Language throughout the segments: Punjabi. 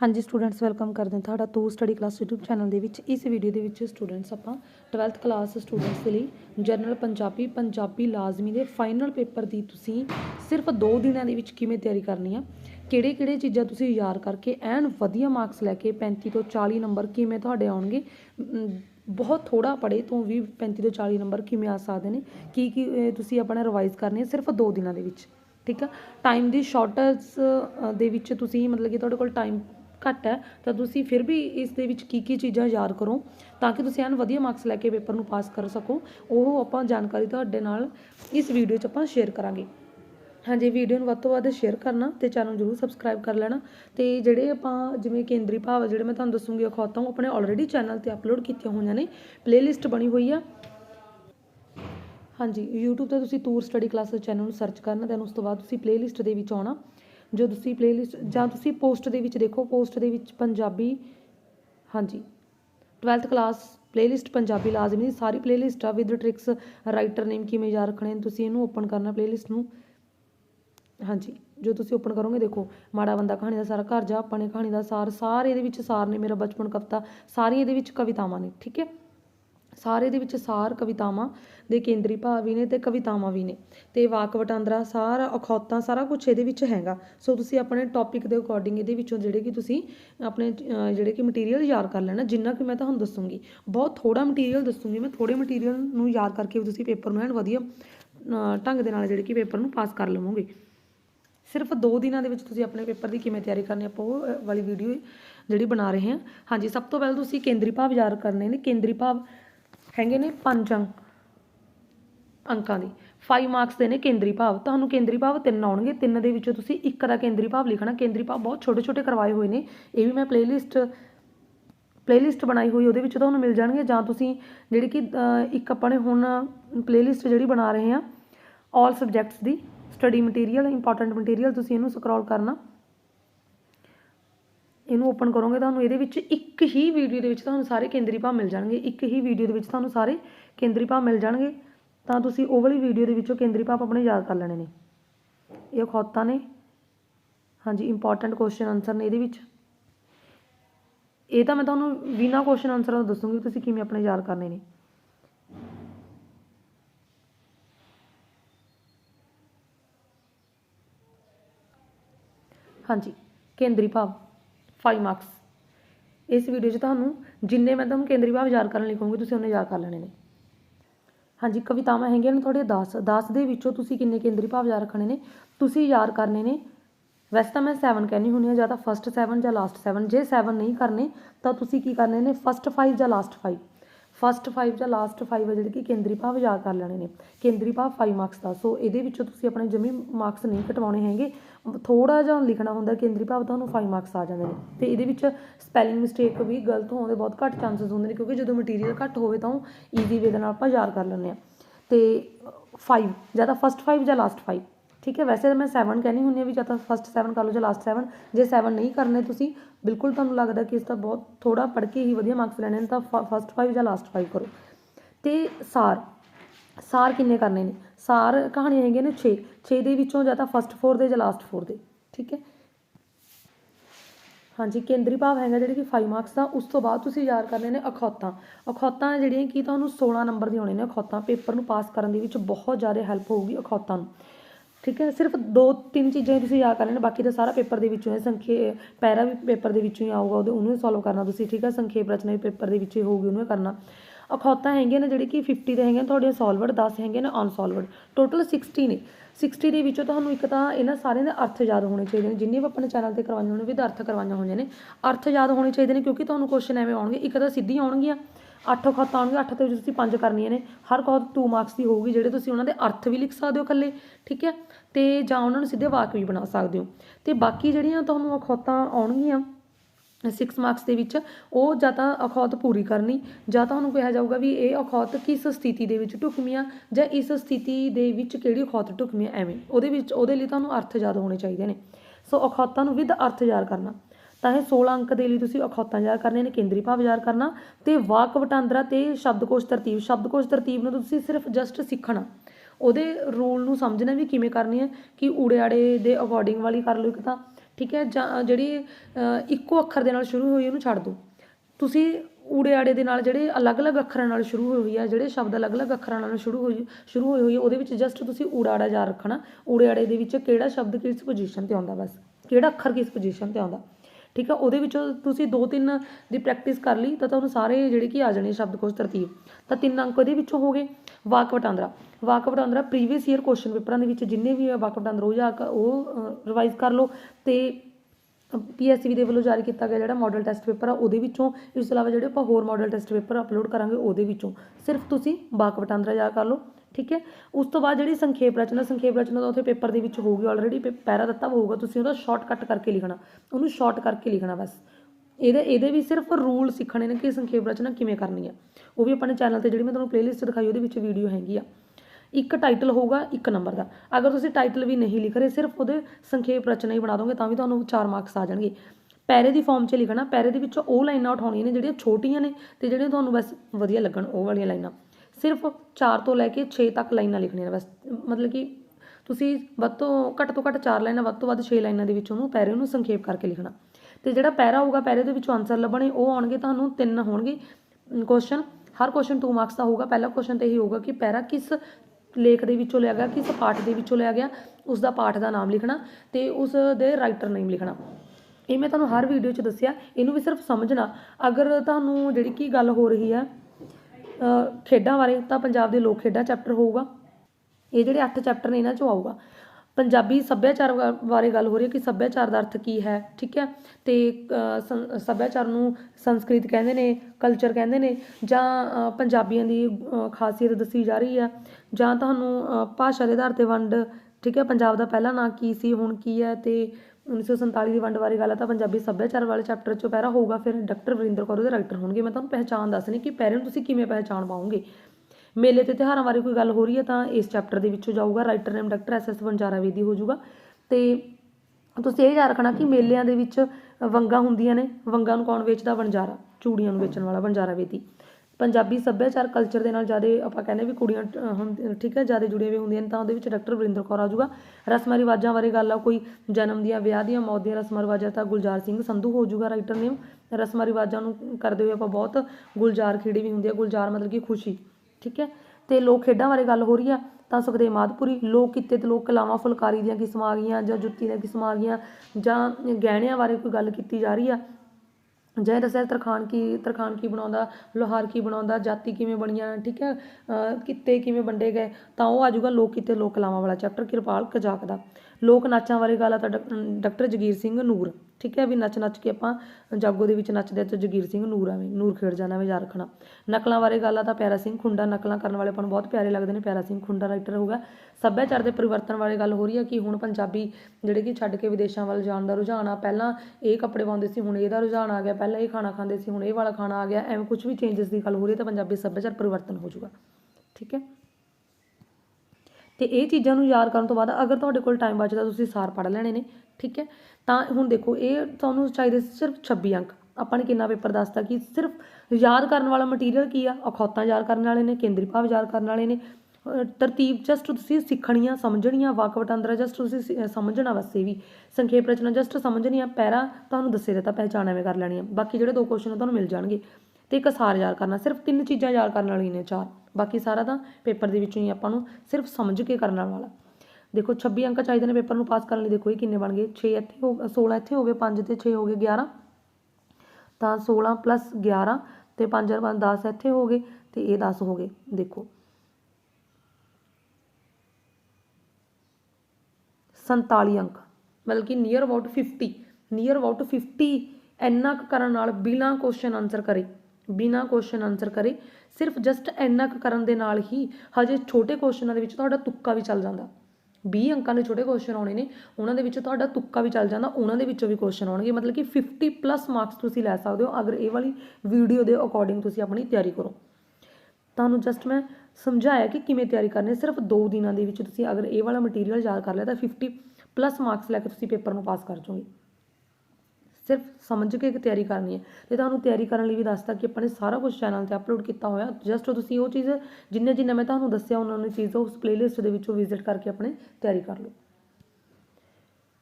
ਹਾਂਜੀ ਸਟੂਡੈਂਟਸ ਵੈਲਕਮ ਕਰਦੇ ਹਾਂ ਤੁਹਾਡਾ ਤੂ ਸਟੱਡੀ ਕਲਾਸ YouTube ਚੈਨਲ ਦੇ ਵਿੱਚ। ਇਸ ਵੀਡੀਓ ਦੇ ਵਿੱਚ ਸਟੂਡੈਂਟਸ ਆਪਾਂ 12th ਕਲਾਸ ਸਟੂਡੈਂਟਸ ਦੇ ਲਈ ਜਨਰਲ ਪੰਜਾਬੀ ਪੰਜਾਬੀ ਲਾਜ਼ਮੀ ਦੇ ਫਾਈਨਲ ਪੇਪਰ ਦੀ ਤੁਸੀਂ ਸਿਰਫ 2 ਦਿਨਾਂ ਦੇ ਵਿੱਚ ਕਿਵੇਂ ਤਿਆਰੀ ਕਰਨੀ ਆ, ਕਿਹੜੇ ਕਿਹੜੇ ਚੀਜ਼ਾਂ ਤੁਸੀਂ ਯਾਦ ਕਰਕੇ ਐਨ ਵਧੀਆ ਮਾਰਕਸ ਲੈ ਕੇ 35 ਤੋਂ 40 ਨੰਬਰ ਕਿਵੇਂ ਤੁਹਾਡੇ ਆਉਣਗੇ ਬਹੁਤ ਥੋੜਾ ਪੜੇ ਤੋਂ ਵੀ 35 ਤੋਂ 40 ਨੰਬਰ ਕਿਵੇਂ ਆ ਸਕਦੇ ਨੇ, ਕੀ ਕੀ ਤੁਸੀਂ ਆਪਣਾ ਰਿਵਾਈਜ਼ ਕਰਨੇ ਸਿਰਫ 2 ਦਿਨਾਂ ਦੇ ਵਿੱਚ। ਠੀਕ ਆ? ਟਾਈਮ ਦੀ ਸ਼ਾਰਟੇਜ ਦੇ ਵਿੱਚ ਤੁਸੀਂ ਮਤਲਬ ਕਿ ਤੁਹਾਡੇ ਕੋਲ ਟਾਈਮ ਘੱਟ ਹੈ, ਤਾਂ ਤੁਸੀਂ ਫਿਰ ਵੀ ਇਸ ਦੇ ਵਿੱਚ ਕੀ ਕੀ ਚੀਜ਼ਾਂ ਯਾਦ ਕਰੋ ਤਾਂ ਕਿ ਤੁਸੀਂ ਐਨ ਵਧੀਆ ਮਾਰਕਸ ਲੈ ਕੇ ਪੇਪਰ ਨੂੰ ਪਾਸ ਕਰ ਸਕੋ। ਉਹ ਆਪਾਂ ਜਾਣਕਾਰੀ ਤੁਹਾਡੇ ਨਾਲ ਇਸ ਵੀਡੀਓ 'ਚ ਆਪਾਂ ਸ਼ੇਅਰ ਕਰਾਂਗੇ। ਹਾਂਜੀ ਵੀਡੀਓ ਨੂੰ ਵੱਧ ਤੋਂ ਵੱਧ ਸ਼ੇਅਰ ਕਰਨਾ ਤੇ ਚੈਨਲ ਜਰੂਰ ਸਬਸਕ੍ਰਾਈਬ ਕਰ ਲੈਣਾ ਤੇ ਜਿਹੜੇ ਆਪਾਂ ਜਿਵੇਂ ਕੇਂਦਰੀ ਭਾਵ ਜਿਹੜੇ ਮੈਂ ਤੁਹਾਨੂੰ ਦੱਸੂਗੀ ਅਖੌਤਾਂ ਉਹ ਆਪਣੇ ਆਲਰੇਡੀ ਚੈਨਲ ਤੇ ਅਪਲੋਡ ਕੀਤੀਆਂ ਹੋਈਆਂ ਨੇ ਪਲੇਲਿਸਟ ਬਣੀ ਹੋਈ ਆ। ਹਾਂਜੀ, YouTube ਤੇ ਤੁਸੀਂ ਟੂਰ ਸਟੱਡੀ ਕਲਾਸ ਚੈਨਲ ਨੂੰ ਸਰਚ ਕਰਨਾ ਤੇ ਉਸ ਤੋਂ ਬਾਅਦ ਤੁਸੀਂ ਪਲੇਲਿਸਟ ਦੇ ਵਿੱਚ ਆਉਣਾ। ਜੋ ਤੁਸੀਂ ਪਲੇਲਿਸਟ ਜਾਂ ਤੁਸੀਂ ਪੋਸਟ ਦੇ ਵਿੱਚ ਦੇਖੋ ਪੋਸਟ ਦੇ ਵਿੱਚ ਪੰਜਾਬੀ, ਹਾਂਜੀ 12th ਕਲਾਸ ਪਲੇਲਿਸਟ ਪੰਜਾਬੀ ਲਾਜ਼ਮੀ ਦੀ ਸਾਰੀ ਪਲੇਲਿਸਟ ਆ ਵਿਦ ਟ੍ਰਿਕਸ ਰਾਈਟਰ ਨੇਮ ਕਿਵੇਂ ਯਾਦ ਰੱਖਣੇ ਤੁਸੀਂ ਇਹਨੂੰ ਓਪਨ ਕਰਨਾ ਪਲੇਲਿਸਟ ਨੂੰ। ਹਾਂਜੀ, ਜੋ ਤੁਸੀਂ ਓਪਨ ਕਰੋਗੇ, ਦੇਖੋ, ਮਾੜਾ ਬੰਦਾ ਕਹਾਣੀ ਦਾ ਸਾਰਾ ਘਰ ਜਾ, ਆਪਣੇ ਕਹਾਣੀ ਦਾ ਸਾਰ, ਸਾਰੇ ਇਹਦੇ ਵਿੱਚ ਸਾਰ ਨੇ, ਮੇਰਾ ਬਚਪਨ ਕਵਿਤਾ, ਸਾਰੀ ਇਹਦੇ ਵਿੱਚ ਕਵਿਤਾਵਾਂ ਨੇ, ਠੀਕ ਹੈ? ਸਾਰੇ ਦੇ ਵਿੱਚ ਸਾਰ ਕਵਿਤਾਵਾਂ ਦੇ ਕੇਂਦਰੀ ਭਾਵ ਵੀ ਨੇ ਤੇ ਕਵਿਤਾਵਾਂ ਵੀ ਨੇ। ਤੇ ਵਾਕ ਵਟਾਂਦਰਾ, ਸਾਰਾ, ਅਖੌਤਾਂ, ਸਾਰਾ ਕੁਝ ਇਹਦੇ ਵਿੱਚ ਹੈਗਾ। ਸੋ ਤੁਸੀਂ ਆਪਣੇ ਟੌਪਿਕ ਦੇ ਅਕੋਰਡਿੰਗ ਇਹਦੇ ਵਿੱਚੋਂ ਜਿਹੜੇ ਕਿ ਤੁਸੀਂ ਆਪਣੇ ਜਿਹੜੇ ਕਿ ਮਟੀਰੀਅਲ ਯਾਦ ਕਰ ਲੈਣਾ, ਜਿੰਨਾ ਕਿ ਮੈਂ ਤੁਹਾਨੂੰ ਦੱਸੂਗੀ। ਬਹੁਤ ਥੋੜਾ ਮਟੀਰੀਅਲ ਦੱਸੂਗੀ ਮੈਂ ਥੋੜੇ ਮਟੀਰੀਅਲ ਨੂੰ ਯਾਦ ਕਰਕੇ ਵੀ ਤੁਸੀਂ ਪੇਪਰ ਨੂੰ ਐਨ ਵਧੀਆ ਢੰਗ ਦੇ ਨਾਲ ਜਿਹੜੇ ਕਿ ਪੇਪਰ ਨੂੰ ਪਾਸ ਕਰ ਲਵੋਗੇ। ਸਿਰਫ 2 ਦਿਨਾਂ ਦੇ ਵਿੱਚ ਤੁਸੀਂ ਆਪਣੇ ਪੇਪਰ ਦੀ ਕਿਵੇਂ ਤਿਆਰੀ ਕਰਨੀ, ਆਪਾਂ ਉਹ ਵਾਲੀ ਵੀਡੀਓ ਜਿਹੜੀ ਬਣਾ ਰਹੇ ਹਾਂ। ਹਾਂਜੀ, ਸਭ ਤੋਂ ਪਹਿਲਾਂ ਤੁਸੀਂ ਕੇਂਦਰੀ ਭਾਵ ਯਾਦ ਕਰਨੇ ਨੇ। ਕੇਂਦਰੀ ਭਾਵ ਹੈਗੇ ਨੇ ਪੰਜ ਅੰਕ, ਅੰਕਾਂ ਦੀ। 5 ਮਾਰਕਸ ਦੇ ਨੇ ਕੇਂਦਰੀ ਭਾਵ। ਤੁਹਾਨੂੰ ਕੇਂਦਰੀ ਭਾਵ ਤਿੰਨ ਆਉਣਗੇ। ਤਿੰਨ ਦੇ ਵਿੱਚੋਂ ਤੁਸੀਂ ਇੱਕ ਦਾ ਕੇਂਦਰੀ ਭਾਵ ਲਿਖਣਾ। ਕੇਂਦਰੀ ਭਾਵ ਬਹੁਤ ਛੋਟੇ ਛੋਟੇ ਕਰਵਾਏ ਹੋਏ ਨੇ। ਇਹ ਵੀ ਮੈਂ ਪਲੇਲਿਸਟ ਪਲੇਲਿਸਟ ਬਣਾਈ ਹੋਈ, ਉਹਦੇ ਵਿੱਚ ਤੁਹਾਨੂੰ ਮਿਲ ਜਾਣਗੇ। ਜਾਂ ਤੁਸੀਂ ਜਿਹੜੀ ਕਿ ਇੱਕ ਆਪਾਂ ਨੇ ਹੁਣ ਪਲੇਲਿਸਟ ਜਿਹੜੀ ਬਣਾ ਰਹੇ ਹਾਂ ਆਲ ਸਬਜੈਕਟਸ ਦੀ ਸਟੱਡੀ ਮਟੀਰੀਅਲ ਇੰਪੋਰਟੈਂਟ ਮਟੀਰੀਅਲ ਤੁਸੀਂ ਇਹਨੂੰ ਸਕਰੋਲ ਕਰਨਾ। ਇਹਨੂੰ ਓਪਨ ਕਰੋਗੇ, ਤੁਹਾਨੂੰ ਇਹਦੇ ਵਿੱਚ ਇੱਕ ਹੀ ਵੀਡੀਓ ਦੇ ਵਿੱਚ ਤੁਹਾਨੂੰ ਸਾਰੇ ਕੇਂਦਰੀ ਭਾਵ ਮਿਲ ਜਾਣਗੇ। ਇੱਕ ਹੀ ਵੀਡੀਓ ਦੇ ਵਿੱਚ ਤੁਹਾਨੂੰ ਸਾਰੇ ਕੇਂਦਰੀ ਭਾਵ ਮਿਲ ਜਾਣਗੇ। ਤਾਂ ਤੁਸੀਂ ਉਹ ਵਾਲੀ ਵੀਡੀਓ ਦੇ ਵਿੱਚੋਂ ਕੇਂਦਰੀ ਭਾਵ ਆਪਣੇ ਯਾਦ ਕਰ ਲੈਣੇ ਨੇ। ਇਹ ਖੌਤਾਂ ਨੇ। ਹਾਂਜੀ ਇੰਪੋਰਟੈਂਟ ਕੁਐਸਚਨ ਆਨਸਰ ਨੇ ਇਹਦੇ ਵਿੱਚ। ਇਹ ਤਾਂ ਮੈਂ ਤੁਹਾਨੂੰ ਬਿਨਾਂ ਕੁਐਸਚਨ ਆਨਸਰ ਤੋਂ ਦੱਸੂਗੀ, ਤੁਸੀਂ ਕਿਵੇਂ ਆਪਣੇ ਯਾਦ ਕਰਨੇ ਨੇ। ਹਾਂਜੀ, ਕੇਂਦਰੀ ਭਾਵ। 5 ਮਾਰਕਸ ਇਸ ਵੀਡੀਓ 'ਚ ਤੁਹਾਨੂੰ ਜਿੰਨੇ ਮੈਂ ਤੁਹਾਨੂੰ ਕੇਂਦਰੀ ਭਾਵ ਯਾਦ ਕਰਨ ਲਈ ਕਹੂੰਗੀ, ਤੁਸੀਂ ਉਹਨੇ ਯਾਦ ਕਰ ਲੈਣੇ ਨੇ। ਹਾਂਜੀ, ਕਵਿਤਾਵਾਂ ਹੈਗੀਆਂ ਨੇ ਤੁਹਾਡੇ 10 10 ਦੇ ਵਿੱਚੋਂ ਤੁਸੀਂ ਕਿੰਨੇ ਕੇਂਦਰੀ ਭਾਵ ਯਾਦ ਰੱਖਣੇ ਨੇ, ਤੁਸੀਂ ਯਾਦ ਕਰਨੇ ਨੇ। ਵੈਸੇ ਤਾਂ ਮੈਂ 7 ਕਹਿੰਦੀ ਹੁੰਦੀ ਹਾਂ, ਜਾਂ ਤਾਂ ਫਸਟ 7 ਜਾਂ ਲਾਸਟ 7 ਜੇ 7 ਨਹੀਂ ਕਰਨੇ, ਤਾਂ ਤੁਸੀਂ ਕੀ ਕਰਨੇ ਨੇ ਫਸਟ 5 ਜਾਂ ਲਾਸਟ 5 ਫਸਟ 5 ਜਾਂ ਲਾਸਟ 5 ਆ ਜਿਹੜੇ ਕਿ ਕੇਂਦਰੀ ਭਾਵ ਯਾਦ ਕਰ ਲੈਣੇ ਨੇ। ਕੇਂਦਰੀ ਭਾਵ 5 ਮਾਰਕਸ ਦਾ। ਸੋ ਇਹਦੇ ਵਿੱਚੋਂ ਤੁਸੀਂ ਆਪਣੇ ਜਮੀ ਮਾਰਕਸ ਨਹੀਂ ਘਟਵਾਉਣੇ ਹੈਗੇ। ਥੋੜਾ ਜਿਹਾ ਲਿਖਣਾ ਹੁੰਦਾ, ਕੇਂਦਰੀ ਭਾਵ ਤੁਹਾਨੂੰ 5 ਮਾਰਕਸ ਆ ਜਾਂਦੇ ਨੇ। ਤੇ ਇਹਦੇ ਵਿੱਚ ਸਪੈਲਿੰਗ ਮਿਸਟੇਕ ਵੀ ਗਲਤ ਹੋਣ ਦੇ ਬਹੁਤ ਘੱਟ ਚਾਂਸਸ ਹੁੰਦੇ ਨੇ, ਕਿਉਂਕਿ ਜਦੋਂ ਮਟੀਰੀਅਲ ਘੱਟ ਹੋਵੇ ਤਾਂ ਉਹ ਈਜ਼ੀ ਵੇ ਦੇ ਨਾਲ ਆਪਾਂ ਯਾਦ ਕਰ ਲੈਂਦੇ ਆ ਤੇ 5 ਜਾਂ ਤਾਂ ਫਸਟ 5 ਜਾਂ ਲਾਸਟ 5 ਠੀਕ ਹੈ, ਵੈਸੇ ਤਾਂ ਮੈਂ 7 ਕਹਿੰਦੀ ਹੁੰਦੀ ਹਾਂ ਵੀ ਜਾਂ ਤਾਂ ਫਸਟ 7 ਕਰ ਲਓ ਜਾਂ ਲਾਸਟ 7 ਜੇ 7 ਨਹੀਂ ਕਰਨੇ ਤੁਸੀਂ, ਬਿਲਕੁਲ ਤੁਹਾਨੂੰ ਲੱਗਦਾ ਕਿ ਇਸ ਦਾ ਬਹੁਤ ਥੋੜਾ ਪੜ੍ਹ ਕੇ ਹੀ ਵਧੀਆ ਮਾਰਕਸ ਲੈਣੇ ਨੇ, ਤਾਂ ਫਸਟ 5 ਜਾਂ ਲਾਸਟ 5 ਕਰੋ। ਤੇ ਸਾਰ ਸਾਰ ਕਿੰਨੇ ਕਰਨੇ ਨੇ? ਸਾਰ ਕਹਾਣੀਆਂ ਹੈਗੀਆਂ ਨੇ 6 6 ਦੇ ਵਿੱਚੋਂ ਜਾਂ ਤਾਂ ਫਸਟ 4 ਦੇ ਜਾਂ ਲਾਸਟ 4 ਦੇ, ਠੀਕ ਹੈ? ਹਾਂਜੀ, ਕੇਂਦਰੀ ਭਾਵ ਹੈਗਾ ਜਿਹੜੇ ਕਿ 5 ਮਾਰਕਸ ਦਾ, ਉਸ ਤੋਂ ਬਾਅਦ ਤੁਸੀਂ ਯਾਦ ਕਰਨੇ ਨੇ ਅਖੌਤਾਂ। ਅਖੌਤਾਂ ਜਿਹੜੀਆਂ ਕਿ ਤੁਹਾਨੂੰ 16 ਨੰਬਰ ਦੀਆਂ ਆਉਣੇ ਨੇ, ਅਖੌਤਾਂ। ਪੇਪਰ ਨੂੰ ਪਾਸ ਕਰਨ ਦੇ ਵਿੱਚ ਬਹੁਤ ਜ਼ਿਆਦਾ ਹੈਲਪ ਹੋਊਗੀ ਅਖੌਤਾਂ ਨੂੰ। ਠੀਕ ਹੈ, ਸਿਰਫ ਦੋ ਤਿੰਨ ਚੀਜ਼ਾਂ ਹੀ ਤੁਸੀਂ ਯਾਦ ਕਰਨੇ ਨੇ ਬਾਕੀ ਤਾਂ ਸਾਰਾ ਪੇਪਰ ਦੇ ਵਿੱਚੋਂ ਹੈ, ਸੰਖੇ, ਪੈਰਾ ਵੀ ਪੇਪਰ ਦੇ ਵਿੱਚੋਂ ਹੀ ਆਊਗਾ, ਉਹਦੇ ਉਹਨੂੰ ਸੋਲਵ ਕਰਨਾ ਤੁਸੀਂ, ਠੀਕ ਹੈ ਸੰਖੇਪ ਰਚਨਾ ਵੀ ਪੇਪਰ ਦੇ ਵਿੱਚ ਹੀ ਹੋਊਗੀ, ਉਹਨੂੰ ਕਰਨਾ। ਅਖੌਤਾਂ ਹੈਗੀਆਂ ਨੇ ਜਿਹੜੀ ਕਿ 50 ਦੇ ਹੈਗੀਆਂ, ਤੁਹਾਡੀਆਂ ਸੋਲਵਡ 10 ਹੈਗੀਆਂ ਨੇ ਅਨਸੋਲਵਡ ਟੋਟਲ 60 ਨੇ। 60 ਦੇ ਵਿੱਚੋਂ ਤੁਹਾਨੂੰ ਇੱਕ ਤਾਂ ਇਹਨਾਂ ਸਾਰਿਆਂ ਦੇ ਅਰਥ ਯਾਦ ਹੋਣੇ ਚਾਹੀਦੇ ਨੇ ਜਿੰਨੇ ਵੀ ਆਪਣੇ ਚੈਨਲ ਤੇ ਕਰਵਾਈਆਂ ਹੋਣੇ ਵਿਦ ਅਰਥ ਕਰਵਾਈਆਂ ਹੋਈਆਂ ਨੇ, ਅਰਥ ਯਾਦ ਹੋਣੇ ਚਾਹੀਦੇ ਨੇ, ਕਿਉਂਕਿ ਤੁਹਾਨੂੰ ਕੁਐਸਚਨ ਐਵੇਂ ਆਉਣਗੇ, ਇੱਕ ਤਾਂ ਸਿੱਧੀ ਆਉਣਗੀਆਂ ਅੱਠ ਖਤ ਆਉਣਗੇ, ਅੱਠ ਤੇ ਵਿੱਚ ਤੁਸੀਂ ਪੰਜ ਕਰਨੀਆਂ ਨੇ। ਹਰ ਖਤ 2 ਮਾਰਕਸ ਦੀ ਹੋਊਗੀ, ਜਿਹੜੇ ਤੁਸੀਂ ਉਹਨਾਂ ਦੇ ਅਰਥ ਵੀ ਲਿਖ ਸਕਦੇ ਹੋ ਇਕੱਲੇ, ਠੀਕ ਹੈ? ਤੇ ਜਾਂ ਉਹਨਾਂ ਨੂੰ ਸਿੱਧੇ ਵਾਕ ਵੀ ਬਣਾ ਸਕਦੇ ਹੋ। ਤੇ ਬਾਕੀ ਜਿਹੜੀਆਂ ਤੁਹਾਨੂੰ ਅਖੌਤਾਂ ਆਉਣਗੀਆਂ 6 ਮਾਰਕਸ ਦੇ ਵਿੱਚ, ਉਹ ਜਾਂ ਤਾਂ ਅਖੌਤ ਪੂਰੀ ਕਰਨੀ, ਜਾਂ ਤੁਹਾਨੂੰ ਕਿਹਾ ਜਾਊਗਾ ਵੀ ਇਹ ਅਖੌਤ ਕਿਸ ਸਥਿਤੀ ਦੇ ਵਿੱਚ ਢੁਕਵੀਂ ਜਾਂ ਇਸ ਸਥਿਤੀ ਦੇ ਵਿੱਚ ਕਿਹੜੀ ਅਖੌਤ ਢੁਕਵੀਂ ਐਵੇਂ। ਉਹਦੇ ਵਿੱਚ, ਉਹਦੇ ਲਈ ਤੁਹਾਨੂੰ ਅਰਥ ਯਾਦ ਹੋਣੇ ਚਾਹੀਦੇ ਨੇ। ਸੋ ਅਖੌਤਾਂ ਨੂੰ ਵਿਦ ਅਰਥ ਯਾਦ ਕਰਨਾ। ਤਾਂ ਇਹ 16 ਅੰਕ ਦੇ ਲਈ ਤੁਸੀਂ ਅਖੌਤਾਂ ਯਾਦ ਕਰਨੇ ਨੇ, ਕੇਂਦਰੀ ਭਾਵ ਯਾਦ ਕਰਨਾ ਤੇ ਵਾਕ ਵਟਾਂਦਰਾ ਤੇ ਸ਼ਬਦਕੋਸ਼ ਤਰਤੀਬ ਸ਼ਬਦਕੋਸ਼ ਤਰਤੀਬ ਨੂੰ ਤੁਸੀਂ ਸਿਰਫ ਜਸਟ ਸਿੱਖਣਾ। ਉਹਦੇ ਰੂਲ ਨੂੰ ਸਮਝਣਾ ਵੀ ਕਿਵੇਂ ਕਰਨੀ ਹੈ ਕਿ ਉੜੇਆੜੇ ਦੇ ਅਕੋਰਡਿੰਗ ਵਾਲੀ ਕਰ ਲਓ ਇੱਕ ਤਾਂ, ਠੀਕ ਹੈ, ਜਾਂ ਜਿਹੜੀ ਇੱਕੋ ਅੱਖਰ ਦੇ ਨਾਲ ਸ਼ੁਰੂ ਹੋਈ ਉਹਨੂੰ ਛੱਡ ਦਿਓ। ਤੁਸੀਂ ਊੜੇ ਆੜੇ ਦੇ ਨਾਲ ਜਿਹੜੇ ਅਲੱਗ-ਅਲੱਗ ਅੱਖਰਾਂ ਨਾਲ ਸ਼ੁਰੂ ਹੋਈ ਹੋਈ ਆ, ਜਿਹੜੇ ਸ਼ਬਦ ਅਲੱਗ-ਅਲੱਗ ਅੱਖਰਾਂ ਨਾਲ ਸ਼ੁਰੂ ਹੋਈ ਸ਼ੁਰੂ ਹੋਈ ਹੋਈ ਉਹਦੇ ਵਿੱਚ ਜਸਟ ਤੁਸੀਂ ਊੜਾ ਯਾਦ ਰੱਖਣਾ। ਊੜੇ ਆੜੇ ਦੇ ਵਿੱਚ ਕਿਹੜਾ ਸ਼ਬਦ ਕਿਸ ਪੋਜੀਸ਼ਨ ਤੇ ਆਉਂਦਾ ਬਸ? ਕਿਹੜਾ ਅੱਖਰ ਕਿਸ ਪੋਜੀਸ਼ਨ ਤੇ ਆਉਂਦਾ? ਠੀਕ ਆ? ਉਹਦੇ ਵਿੱਚੋਂ ਤੁਸੀਂ ਦੋ ਤਿੰਨ ਦੀ ਪ੍ਰੈਕਟਿਸ ਕਰ ਲਈ, ਤਾਂ ਤੁਹਾਨੂੰ ਸਾਰੇ ਜਿਹੜੇ ਕਿ ਆ ਜਾਣੇ ਸ਼ਬਦਕੋਸ਼ ਤਰਤੀਬ। ਤਾਂ ਤਿੰਨ ਅੰਕ ਉਹਦੇ ਵਿੱਚੋਂ ਹੋ ਗਏ ਵਾਕ ਵਟਾਂਦਰਾ। ਵਾਕ ਵਟਾਂਦਰਾ ਪ੍ਰੀਵੀਅਸ ਈਅਰ ਕੁਐਸਚਨ ਪੇਪਰਾਂ ਦੇ ਵਿੱਚ ਜਿੰਨੇ ਵੀ ਵਾਕ ਵਟਾਂਦਰਾ, ਉਹ ਜਾ ਕੇ ਉਹ ਰਿਵਾਈਜ਼ ਕਰ ਲਓ ਤੇ ਪੀਐਸਸੀਬੀ ਦੇ ਵੱਲੋਂ ਜਾਰੀ ਕੀਤਾ ਗਿਆ ਜਿਹੜਾ ਮਾਡਲ ਟੈਸਟ ਪੇਪਰ ਆ, ਉਹਦੇ ਵਿੱਚੋਂ ਇਸ ਤੋਂ ਇਲਾਵਾ ਜਿਹੜੇ ਆਪਾਂ ਹੋਰ ਮਾਡਲ ਟੈਸਟ ਪੇਪਰ ਅਪਲੋਡ ਕਰਾਂਗੇ, ਉਹਦੇ ਵਿੱਚੋਂ। ਸਿਰਫ ਤੁਸੀਂ ਵਾਕ ਵਟਾਂਦਰਾ ਜਾ ਕਰ ਲਓ। ਠੀਕ ਹੈ? ਉਸ ਤੋਂ ਬਾਅਦ ਜਿਹੜੀ ਸੰਖੇਪ ਰਚਨਾ ਸੰਖੇਪ ਰਚਨਾ ਤਾਂ ਉੱਥੇ ਪੇਪਰ ਦੇ ਵਿੱਚ ਹੋਊਗੀ ਆਲਰੇਡੀ ਪੈਰਾ ਦਿੱਤਾ ਹੋਊਗਾ, ਤੁਸੀਂ ਉਹਦਾ ਸ਼ਾਰਟਕਟ ਕਰਕੇ ਲਿਖਣਾ। ਉਹਨੂੰ ਸ਼ਾਰਟ ਕਰਕੇ ਲਿਖਣਾ ਬਸ। ਇਹਦੇ ਇਹਦੇ ਵੀ ਸਿਰਫ ਰੂਲ ਸਿੱਖਣੇ ਨੇ ਕਿ ਸੰਖੇਪ ਰਚਨਾ ਕਿਵੇਂ ਕਰਨੀ ਹੈ। ਉਹ ਵੀ ਆਪਣੇ ਚੈਨਲ ਤੇ ਜਿਹੜੀ ਮੈਂ ਤੁਹਾਨੂੰ ਪਲੇਲਿਸਟ ਦਿਖਾਈ, ਉਹਦੇ ਵਿੱਚ ਵੀਡੀਓ ਹੈਗੀ ਆ। ਇੱਕ ਟਾਈਟਲ ਹੋਊਗਾ, ਇੱਕ ਨੰਬਰ ਦਾ। ਅਗਰ ਤੁਸੀਂ ਟਾਈਟਲ ਵੀ ਨਹੀਂ ਲਿਖ ਰਹੇ, ਸਿਰਫ ਉਹਦੇ ਸੰਖੇਪ ਰਚਨਾ ਹੀ ਬਣਾ ਦੋਗੇ, ਤਾਂ ਵੀ ਤੁਹਾਨੂੰ 4 ਮਾਰਕਸ ਆ ਜਾਣਗੇ। ਪੈਰੇ ਦੀ ਫਾਰਮ 'ਚ ਲਿਖਣਾ ਪੈਰੇ ਦੇ ਵਿੱਚੋਂ ਉਹ ਲਾਈਨਾਂ ਉਠਾਉਣੀਆਂ ਨੇ ਜਿਹੜੀਆਂ ਛੋਟੀਆਂ ਨੇ ਤੇ ਜਿਹੜੀਆਂ ਤੁਹਾਨੂੰ ਬਸ ਵਧੀਆ ਲੱਗਣ, ਉਹ ਵਾਲੀਆਂ ਲਾਈਨਾਂ। ਸਿਰਫ 4 ਤੋਂ ਲੈ ਕੇ 6 ਤੱਕ ਲਾਈਨਾਂ ਲਿਖਣੀਆਂ ਨੇ। ਬਸ, ਮਤਲਬ ਕਿ ਤੁਸੀਂ ਵੱਧ ਤੋਂ ਘੱਟ ਤੋਂ ਘੱਟ 4 ਲਾਈਨਾਂ, ਵੱਧ ਤੋਂ ਵੱਧ 6 ਲਾਈਨਾਂ ਦੇ ਵਿੱਚ ਉਹਨੂੰ ਪੈਰੇ ਨੂੰ ਸੰਖੇਪ ਕਰਕੇ ਲਿਖਣਾ। ਤੇ ਜਿਹੜਾ ਪੈਰਾ ਹੋਊਗਾ ਪੈਰੇ ਦੇ ਵਿੱਚੋਂ ਆਨਸਰ ਲੱਭਣੇ, ਉਹ ਆਉਣਗੇ, ਤੁਹਾਨੂੰ ਤਿੰਨ ਹੋਣਗੇ। ਕੁਐਸਚਨ ਹਰ ਕੁਐਸਚਨ 2 ਮਾਰਕਸ ਦਾ ਹੋਊਗਾ। ਪਹਿਲਾ ਕੁਐਸਚਨ ਤੇ ਇਹ ਹੋਊਗਾ ਕਿ ਪੈਰਾ ਕਿਸ ਲੇਖ ਦੇ ਵਿੱਚੋਂ ਲਿਆ ਗਿਆ, ਕਿਸ ਪਾਠ ਦੇ ਵਿੱਚੋਂ ਲਿਆ ਗਿਆ, ਉਸ ਦਾ ਪਾਠ ਦਾ ਨਾਮ ਲਿਖਣਾ ਤੇ ਉਸ ਦੇ ਰਾਈਟਰ ਨੇਮ ਲਿਖਣਾ। ਇਹ ਮੈਂ ਤੁਹਾਨੂੰ ਹਰ ਵੀਡੀਓ 'ਚ ਦੱਸਿਆ, ਇਹਨੂੰ ਵੀ ਸਿਰਫ ਸਮਝਣਾ। ਅਗਰ ਤੁਹਾਨੂੰ ਜਿਹੜੀ ਕੀ ਗੱਲ ਹੋ ਰਹੀ ਹੈ ਖੇਡਾਂ ਬਾਰੇ ਤਾਂ ਪੰਜਾਬ ਦੇ ਲੋਕ ਖੇਡਾਂ ਚੈਪਟਰ ਹੋਊਗਾ। ਇਹ ਜਿਹੜੇ 8 ਚੈਪਟਰ ਨੇ, ਇਹਨਾਂ 'ਚੋਂ ਆਊਗਾ। ਪੰਜਾਬੀ ਸੱਭਿਆਚਾਰ ਵਾ- ਬਾਰੇ ਗੱਲ ਹੋ ਰਹੀ ਹੈ ਕਿ ਸੱਭਿਆਚਾਰ ਦਾ ਅਰਥ ਕੀ ਹੈ, ਠੀਕ ਹੈ? ਤੇ ਸੰ- ਸੱਭਿਆਚਾਰ ਨੂੰ ਸੰਸਕ੍ਰਿਤ ਕਹਿੰਦੇ ਨੇ ਕਲਚਰ ਕਹਿੰਦੇ ਨੇ, ਜਾਂ ਪੰਜਾਬੀਆਂ ਦੀ ਖਾਸੀਅਤ ਦੱਸੀ ਜਾ ਰਹੀ ਹੈ। ਜਾਂ ਤੁਹਾਨੂੰ ਭਾਸ਼ਾ ਦੇ ਆਧਾਰ ਤੇ ਵੰਡ, ਠੀਕ ਹੈ? ਪੰਜਾਬ ਦਾ ਪਹਿਲਾ ਨਾਂ ਕੀ ਸੀ, ਹੁਣ ਕੀ ਹੈ? ਤੇ 1947 ਦੀ ਵੰਡ ਬਾਰੇ ਗੱਲ ਹੈ ਤਾਂ ਪੰਜਾਬੀ ਸੱਭਿਆਚਾਰ ਵਾਲੇ ਚੈਪਟਰ 'ਚੋਂ ਪਹਿਰਾ ਹੋਊਗਾ, ਫਿਰ ਡਾਕਟਰ ਵਰਿੰਦਰ ਕੌਰ ਉਹਦੇ ਰਾਈਟਰ ਹੋਣਗੇ। ਮੈਂ ਤੁਹਾਨੂੰ ਪਹਿਚਾਣ ਦੱਸਣੀ ਕਿ ਪਹਿਰੇ ਨੂੰ ਤੁਸੀਂ ਕਿਵੇਂ ਪਹਿਚਾਣ ਪਾਓਗੇ? ਮੇਲੇ ਤੇ ਤਿਉਹਾਰਾਂ ਬਾਰੇ ਕੋਈ ਗੱਲ ਹੋ ਰਹੀ ਹੈ ਤਾਂ ਇਸ ਚੈਪਟਰ ਦੇ ਵਿੱਚੋਂ ਜਾਊਗਾ writer name doctor S S Vanjara Bedi ਹੋ ਜਾਊਗਾ। ਤੇ ਤੁਸੀਂ ਇਹ ਯਾਦ ਰੱਖਣਾ ਕਿ ਮੇਲਿਆਂ ਦੇ ਵਿੱਚ ਵੰਗਾਂ ਹੁੰਦੀਆਂ ਨੇ, ਵੰਗਾਂ ਨੂੰ ਕੌਣ ਵੇਚਦਾ? ਵਣਜਾਰਾ, ਚੂੜੀਆਂ ਨੂੰ ਵੇਚਣ ਵਾਲਾ ਵਣਜਾਰਾ ਵੇਦੀ। ਪੰਜਾਬੀ ਸੱਭਿਆਚਾਰ ਕਲਚਰ ਦੇ ਨਾਲ ਜ਼ਿਆਦਾ ਆਪਾਂ ਕਹਿੰਦੇ ਵੀ ਕੁੜੀਆਂ ਅਹ, ਠੀਕ ਹੈ ਜ਼ਿਆਦਾ ਜੁੜੀਆਂ ਵੀ ਹੁੰਦੀਆਂ ਨੇ ਤਾਂ ਉਹਦੇ ਵਿੱਚ ਡਾਕਟਰ ਵਰਿੰਦਰ ਕੌਰ ਆ ਜਾਊਗਾ। ਰਸਮਾਂ ਰਿਵਾਜਾਂ ਬਾਰੇ ਗੱਲ ਆ ਕੋਈ ਜਨਮ ਦੀਆਂ ਵਿਆਹ ਦੀਆਂ ਮੌਤ ਦੀਆਂ ਰਸਮਾਂ ਰਿਵਾਜਾਂ ਤਾਂ ਗੁਲਜ਼ਾਰ ਸਿੰਘ ਸੰਧੂ ਹੋ ਜਾਊਗਾ ਰਾਈਟਰ ਨੇਮ ਰਸਮਾਂ ਰਿਵਾਜਾਂ ਨੂੰ ਕਰਦੇ ਹੋਏ ਆਪਾਂ ਬਹੁਤ ਗੁਲਜ਼ਾਰ ਖੇੜੀ ਵੀ ਹੁੰਦੀ ਹੈ ਗੁਲਜ਼ਾਰ ਮਤਲਬ ਕਿ ਖੁਸ਼ੀ ਠੀਕ ਹੈ। ਤੇ ਲੋਕ ਖੇਡਾਂ ਬਾਰੇ ਗੱਲ ਹੋ ਰਹੀ ਆ ਤਾਂ ਸੁਖਦੇਵ ਮਾਧਪੁਰੀ ਲੋਕ ਕਿੱਤੇ ਤੇ ਲੋਕ ਕਲਾਵਾਂ ਫੁਲਕਾਰੀ ਦੀਆਂ ਕਿਸਮਾਂ ਆ ਗਈਆਂ ਜਾਂ ਜੁੱਤੀ ਦੀਆਂ ਕਿਸਮਾਂ ਆ ਗਈਆਂ ਜਾਂ ਗਹਿਣਿਆਂ ਬਾਰੇ ਕੋਈ ਗੱਲ ਕੀਤੀ ਜਾ ਰਹੀ ਆ ਜੈ ਦੱਸਿਆ ਤਰਖਾਣ ਕੀ ਤਰਖਾਣ ਕੀ ਬਣਾਉਂਦਾ, ਲੋਹਾਰ ਕੀ ਬਣਾਉਂਦਾ, ਜਾਤੀ ਕਿਵੇਂ ਬਣੀਆਂ, ਠੀਕ ਹੈ? ਅਹ ਕਿੱਤੇ ਕਿਵੇਂ ਵੰਡੇ ਗਏ? ਤਾਂ ਉਹ ਆ ਜਾਊਗਾ ਲੋਕ ਕਿੱਤੇ, ਲੋਕ ਕਲਾਵਾਂ ਵਾਲਾ, ਚੈਪਟਰ ਕਿਰਪਾਲ ਕਜਾਕ ਦਾ। ਲੋਕ ਨਾਚਾਂ ਬਾਰੇ ਗੱਲ ਆ ਤਾਂ ਡਾਕਟਰ ਜਗੀਰ ਸਿੰਘ ਨੂਰ। ਠੀਕ ਹੈ ਵੀ ਨੱਚ ਨੱਚ ਕੇ ਆਪਾਂ ਜਾਗੋ ਦੇ ਵਿੱਚ ਨੱਚਦੇ ਆ ਜਗੀਰ ਸਿੰਘ ਨੂਰ ਆਵੇਂ ਨੂਰ ਖੇਡ ਜਾਣਾ ਵੇ ਯਾਦ ਰੱਖਣਾ ਨਕਲਾਂ ਬਾਰੇ ਗੱਲ ਆ ਤਾਂ ਪਿਆਰਾ ਸਿੰਘ ਖੁੰਡਾ, ਨਕਲਾਂ ਕਰਨ ਵਾਲੇ ਆਪਾਂ ਨੂੰ ਬਹੁਤ ਪਿਆਰੇ ਲੱਗਦੇ ਨੇ, ਪਿਆਰਾ ਸਿੰਘ ਖੁੰਡਾ ਰਾਈਟਰ ਹੋਊਗਾ ਸੱਭਿਆਚਾਰ ਦੇ ਪਰਿਵਰਤਨ ਬਾਰੇ ਗੱਲ ਹੋ ਰਹੀ ਹੈ ਕਿ ਹੁਣ ਪੰਜਾਬੀ ਜਿਹੜੇ ਕਿ ਛੱਡ ਕੇ ਵਿਦੇਸ਼ਾਂ ਵੱਲ ਜਾਣ ਦਾ ਰੁਝਾਨ ਆ, ਪਹਿਲਾਂ ਇਹ ਕੱਪੜੇ ਪਾਉਂਦੇ ਸੀ, ਹੁਣ ਇਹਦਾ ਰੁਝਾਨ ਆ ਗਿਆ, ਪਹਿਲਾਂ ਇਹ ਖਾਣਾ ਖਾਂਦੇ ਸੀ, ਹੁਣ ਇਹ ਵਾਲਾ ਖਾਣਾ ਆ ਗਿਆ, ਐਵੇਂ ਕੁਝ ਵੀ ਚੇਂਜਸ ਦੀ ਗੱਲ ਹੋ ਰਹੀ ਹੈ ਤਾਂ ਪੰਜਾਬੀ ਸੱਭਿਆਚਾਰ ਪਰਿਵਰਤਨ ਹੋ ਜਾਊਗਾ। ਠੀਕ ਹੈ? ਤੇ ਇਹ ਚੀਜ਼ਾਂ ਨੂੰ ਯਾਦ ਕਰਨ ਤੋਂ ਬਾਅਦ ਅਗਰ ਤੁਹਾਡੇ ਕੋਲ ਟਾਈਮ ਬਚਦਾ, ਤੁਸੀਂ ਸਾਰ ਪੜ੍ਹ ਲੈਣੇ ਨੇ, ਠੀਕ ਹੈ? ਤਾਂ ਹੁਣ ਦੇਖੋ, ਇਹ ਤੁਹਾਨੂੰ ਚਾਹੀਦੇ ਸੀ ਸਿਰਫ 26 ਅੰਕ। ਆਪਾਂ ਨੇ ਕਿੰਨਾ ਪੇਪਰ ਦੱਸਤਾ ਕਿ ਸਿਰਫ ਯਾਦ ਕਰਨ ਵਾਲਾ ਮਟੀਰੀਅਲ ਕੀ ਆ? ਅਖੌਤਾਂ ਯਾਦ ਕਰਨ ਵਾਲੇ ਨੇ, ਕੇਂਦਰੀ ਭਾਵ ਯਾਦ ਕਰਨ ਵਾਲੇ ਨੇ। ਤਰਤੀਬ ਜਸਟ ਤੁਸੀਂ ਸਿੱਖਣੀਆਂ, ਸਮਝਣੀਆਂ, ਵਾਕ ਵਟਾਂਦਰਾ ਜਸਟ ਤੁਸੀਂ ਸਿ- ਸਮਝਣਾ ਵਸੇ ਵੀ। ਸੰਖੇਪ ਰਚਨਾ ਜਸਟ ਸਮਝਣੀਆਂ, ਪੈਰਾ ਤੁਹਾਨੂੰ ਦੱਸੇ ਦਿੱਤਾ ਪਹਿਚਾਣ ਐਵੇਂ ਕਰ ਲੈਣੀ ਆ ਬਾਕੀ ਜਿਹੜੇ ਦੋ ਕੁਐਸਚਨ ਤੁਹਾਨੂੰ ਮਿਲ ਜਾਣਗੇ। ਤੇ ਇੱਕ ਸਾਰ ਯਾਦ ਕਰਨਾ, ਸਿਰਫ ਤਿੰਨ ਚੀਜ਼ਾਂ ਯਾਦ ਕਰਨ ਵਾਲੀਆਂ ਨੇ ਚਾਰ। ਬਾਕੀ ਸਾਰਾ ਤਾਂ ਪੇਪਰ ਦੇ ਵਿੱਚੋਂ ਹੀ ਆਪਾਂ ਨੂੰ ਸਿਰਫ ਸਮਝ ਕੇ ਕਰਨ ਵਾਲਾ। ਦੇਖੋ 26 ਅੰਕ ਚਾਹੀਦੇ ਨੇ ਪੇਪਰ ਨੂੰ ਪਾਸ ਕਰਨ ਲਈ, ਦੇਖੋ ਇਹ ਕਿੰਨੇ ਬਣ ਗਏ? 6 ਇੱਥੇ ਹੋ 16 ਇੱਥੇ ਹੋ ਗਏ 5 ਤੇ 6 ਹੋ ਗਏ 11 ਤਾਂ 16 ਪਲੱਸ 11 ਤੇ 5 ਔਰ 5 10 ਇੱਥੇ ਹੋ ਗਏ ਤੇ ਇਹ 10 ਹੋ ਗਏ, ਦੇਖੋ। 47 ਅੰਕ ਮਤਲਬ ਕਿ ਨੀਅਰ ਅਬਾਊਟ 50 ਨੀਅਰ ਅਬਾਊਟ 50 ਇੰਨਾ ਕੁ ਕਰਨ ਨਾਲ ਬਿਨਾਂ ਕੁਐਸਚਨ ਆਨਸਰ ਕਰੇ, ਬਿਨਾਂ ਕੁਐਸਚਨ ਆਨਸਰ ਕਰੇ, ਸਿਰਫ ਜਸਟ ਇੰਨਾ ਕੁ ਕਰਨ ਦੇ ਨਾਲ ਹੀ ਹਜੇ ਛੋਟੇ ਕੁਐਸਚਨਾਂ ਦੇ ਵਿੱਚ ਤੁਹਾਡਾ ਤੁੱਕਾ ਵੀ ਚੱਲ ਜਾਂਦਾ। 20 ਅੰਕਾਂ ਦੇ ਛੋਟੇ ਕੁਐਸਚਨ ਆਉਣੇ ਨੇ, ਉਹਨਾਂ ਦੇ ਵਿੱਚੋਂ ਤੁਹਾਡਾ ਤੁੱਕਾ ਵੀ ਚੱਲ ਜਾਂਦਾ, ਉਹਨਾਂ ਦੇ ਵਿੱਚੋਂ ਵੀ ਕੁਐਸਚਨ ਆਉਣਗੇ, ਮਤਲਬ ਕਿ 50 ਪਲੱਸ ਮਾਰਕਸ ਤੁਸੀਂ ਲੈ ਸਕਦੇ ਹੋ, ਅਗਰ ਇਹ ਵਾਲੀ ਵੀਡੀਓ ਦੇ ਅਕੋਰਡਿੰਗ ਤੁਸੀਂ ਆਪਣੀ ਤਿਆਰੀ ਕਰੋ। ਤੁਹਾਨੂੰ ਜਸਟ ਮੈਂ ਸਮਝਾਇਆ ਕਿ ਕਿਵੇਂ ਤਿਆਰੀ ਕਰਨੀ ਸਿਰਫ 2 ਦਿਨਾਂ ਦੇ ਵਿੱਚ ਤੁਸੀਂ ਅਗਰ ਇਹ ਵਾਲਾ ਮਟੀਰੀਅਲ ਯਾਦ ਕਰ ਲਿਆ ਤਾਂ 50 ਪਲੱਸ ਮਾਰਕਸ ਲੈ ਕੇ ਤੁਸੀਂ ਪੇਪਰ ਨੂੰ ਪਾਸ ਕਰ ਜਾਓਗੇ ਸਿਰਫ ਸਮਝ ਕੇ ਇੱਕ ਤਿਆਰੀ ਕਰਨੀ ਹੈ। ਤੇ ਤੁਹਾਨੂੰ ਤਿਆਰੀ ਕਰਨ ਲਈ ਵੀ ਦੱਸਤਾ ਕਿ ਆਪਾਂ ਨੇ ਸਾਰਾ ਕੁਝ ਚੈਨਲ ਤੇ ਅਪਲੋਡ ਕੀਤਾ ਹੋਇਆ। ਜਸਟ ਤੁਸੀਂ ਉਹ ਚੀਜ਼, ਜਿੰਨੇ ਜਿੰਨੇ ਮੈਂ ਤੁਹਾਨੂੰ ਦੱਸਿਆ, ਉਹਨਾਂ ਨੇ ਚੀਜ਼ ਉਸ ਪਲੇਲਿਸਟ ਦੇ ਵਿੱਚੋਂ ਵਿਜ਼ਿਟ ਕਰਕੇ ਆਪਣੇ ਤਿਆਰੀ ਕਰ ਲਓ।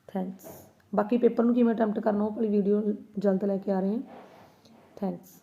ਥੈਂਕਸ ਬਾਕੀ ਪੇਪਰ ਨੂੰ ਕਿਵੇਂ ਅਟੈਂਪਟ ਕਰਨਾ, ਉਹ ਵਾਲੀ ਵੀਡੀਓ ਜਲਦ ਲੈ ਕੇ ਆ ਰਹੇ ਹਾਂ। ਥੈਂਕਸ